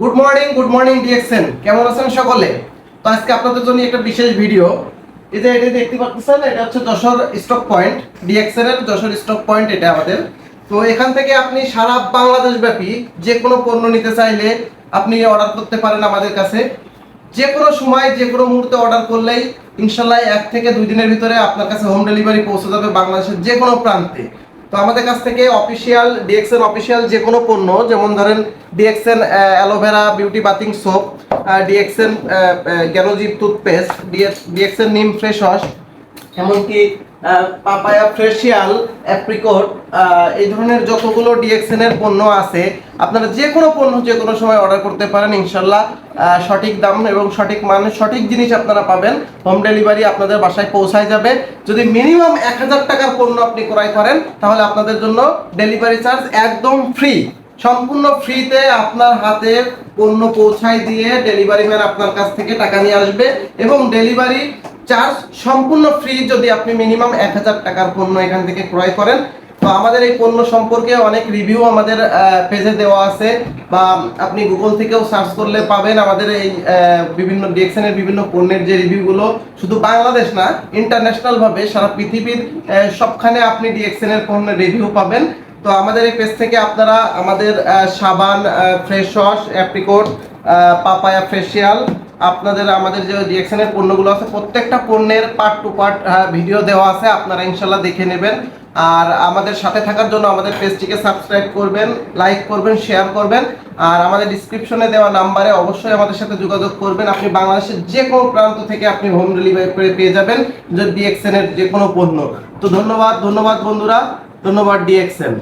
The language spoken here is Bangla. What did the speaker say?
Good morning good morning DXN কেমন আছেন সকলে? তো আজকে আপনাদের জন্য একটা বিশেষ ভিডিও এই যে এটা দেখতে পাচ্ছেন, এটা হচ্ছে যশোর স্টক পয়েন্ট ডিএক্সএন এর যশোর স্টক পয়েন্ট এটা আমাদের। তো এখান থেকে আপনি সারা বাংলাদেশ ব্যাপী যে কোনো পণ্য নিতে চাইলে আপনি অর্ডার করতে পারেন আমাদের কাছে। যে কোনো সময়, যে কোনো মুহূর্তে অর্ডার করলেই ইনশাল্লাহ এক থেকে দুই দিনের ভিতরে আপনার কাছে হোম ডেলিভারি পৌঁছে যাবে বাংলাদেশের যে কোনো প্রান্তে। তো আমাদের কাছ থেকে অফিসিয়াল ডিএক্সএন অফিসিয়াল যে কোনো পণ্য, যেমন ধরেন DXN aloe vera beauty bathing soap DXN Ganozhi toothpaste DXN neem fresh wash এমনকি পাপায়া ফ্রেশিয়াল অ্যাপ্রিকট এই ধরনের যতগুলো ডিএক্সএন এর পণ্য আছে, আপনারা যে কোনো পণ্য যে কোনো সময় অর্ডার করতে পারেন, ইনশাল্লাহ সঠিক দাম এবং সঠিক মানে সঠিক জিনিস আপনারা পাবেন। হোম ডেলিভারি আপনাদের বাসায় পৌঁছায় যাবে। যদি মিনিমাম এক হাজার টাকার পণ্য আপনি ক্রয় করেন, তাহলে আপনাদের জন্য ডেলিভারি চার্জ একদম ফ্রি সম্পূর্ণ ফ্রিতে আপনার হাতে পণ্য পৌঁছায় দিয়ে ডেলিভারি ম্যান আপনার কাছ থেকে টাকা নিয়ে আসবে এবং ডেলিভারি চার্জ সম্পূর্ণ ফ্রি যদি আপনি মিনিমাম এক হাজার টাকার পণ্য এখান থেকে ক্রয় করেন। তো আমাদের এই পণ্য সম্পর্কে অনেক রিভিউ আমাদের পেজে দেওয়া আছে বা আপনি গুগল থেকেও সার্চ করলে পাবেন আমাদের এই বিভিন্ন ডিএক্সএনের বিভিন্ন পণ্যের যে রিভিউগুলো শুধু বাংলাদেশ না ইন্টারন্যাশনালভাবে সারা পৃথিবীর সবখানে আপনি ডিএক্সএনের পণ্যের রিভিউ পাবেন। তো আমাদের এই পেজ থেকে আপনারা আমাদের সাবান fresh wash apricot papaya facial আপনাদের আমাদের যে ডিএক্সএনের পণ্যগুলো আছে, প্রত্যেকটা পণ্যের পার্ট টু পার্ট ভিডিও দেওয়া আছে, আপনারা ইনশাল্লাহ দেখে নেবেন। আর আমাদের সাথে থাকার জন্য আমাদের পেজটিকে সাবস্ক্রাইব করবেন লাইক করবেন শেয়ার করবেন। আর আমাদের ডিসক্রিপশনে দেওয়া নাম্বারে অবশ্যই আমাদের সাথে যোগাযোগ করবেন। আপনি বাংলাদেশের যে কোনো প্রান্ত থেকে আপনি হোম ডেলিভারি করে পেয়ে যাবেন যে ডিএক্সএন এর যে কোনো পণ্য। তো ধন্যবাদ ধন্যবাদ বন্ধুরা, ধন্যবাদ ডিএক্সএন